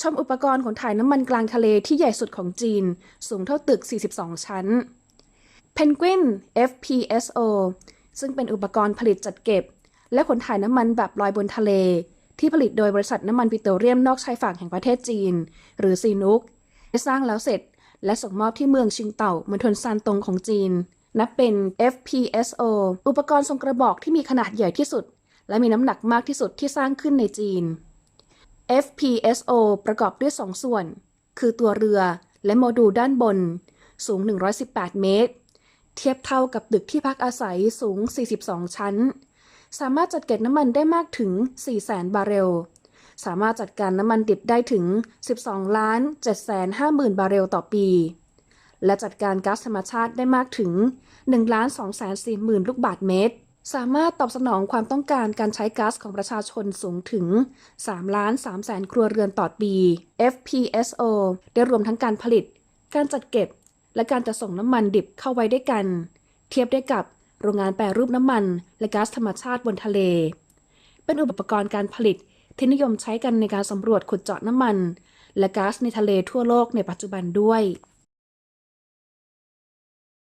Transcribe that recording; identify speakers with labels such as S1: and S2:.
S1: ชมอุปกรณ์ขนถ่ายน้ำมันกลางทะเลที่ใหญ่สุดของจีน สูงเท่าตึก 42 ชั้น Penguin FPSO ซึ่งเป็นอุปกรณ์ผลิตจัดเก็บ และขนถ่ายน้ำมันแบบลอยบนทะเล ที่ผลิตโดยบริษัทน้ำมันปิโตรเลียมนอกชายฝั่งแห่งประเทศจีน หรือซีนุกได้สร้างแล้วเสร็จ และส่งมอบที่เมืองชิงเต่ามณฑลซานตงของจีน นับเป็น FPSO อุปกรณ์ทรงกระบอกที่มีขนาดใหญ่ที่สุด และมีน้ำหนักมากที่สุดที่สร้างขึ้นในจีน FPSO ประกอบด้วย 2 ส่วน คือตัวเรือและโมดูลด้านบน สูง 118 เมตร เทียบเท่ากับตึกที่พักอาศัยสูง 42 ชั้น สามารถจัดเก็บน้ำมันได้มากถึง 400,000 บาร์เรล สามารถจัดการน้ำมันดิบได้ถึง 12 ล้าน7 5 0 0 0 0 บาร์เรลต่อปี และจัดการก๊าซธรรมชาติได้มากถึง1ล้าน2 4 0 0 0 0 ลูกบาศก์เมตร สามารถตอบสนองความต้องการการใช้ก๊าซของประชาชนสูงถึง 3 ล้าน3แสนครัวเรือนต่อปี FPSO ได้รวมทั้งการผลิต การจัดเก็บ และการจะส่งน้ำมันดิบเข้าไว้ด้วยกัน เทียบได้กับโรงงานแปรรูปน้ำมัน และก๊าซธรรมชาติบนทะเล เป็นอุปกรณ์การผลิตที่นิยมใช้กันในการสำรวจขุดเจาะน้ำมัน และก๊าซในทะเลทั่วโลกในปัจจุบันด้วย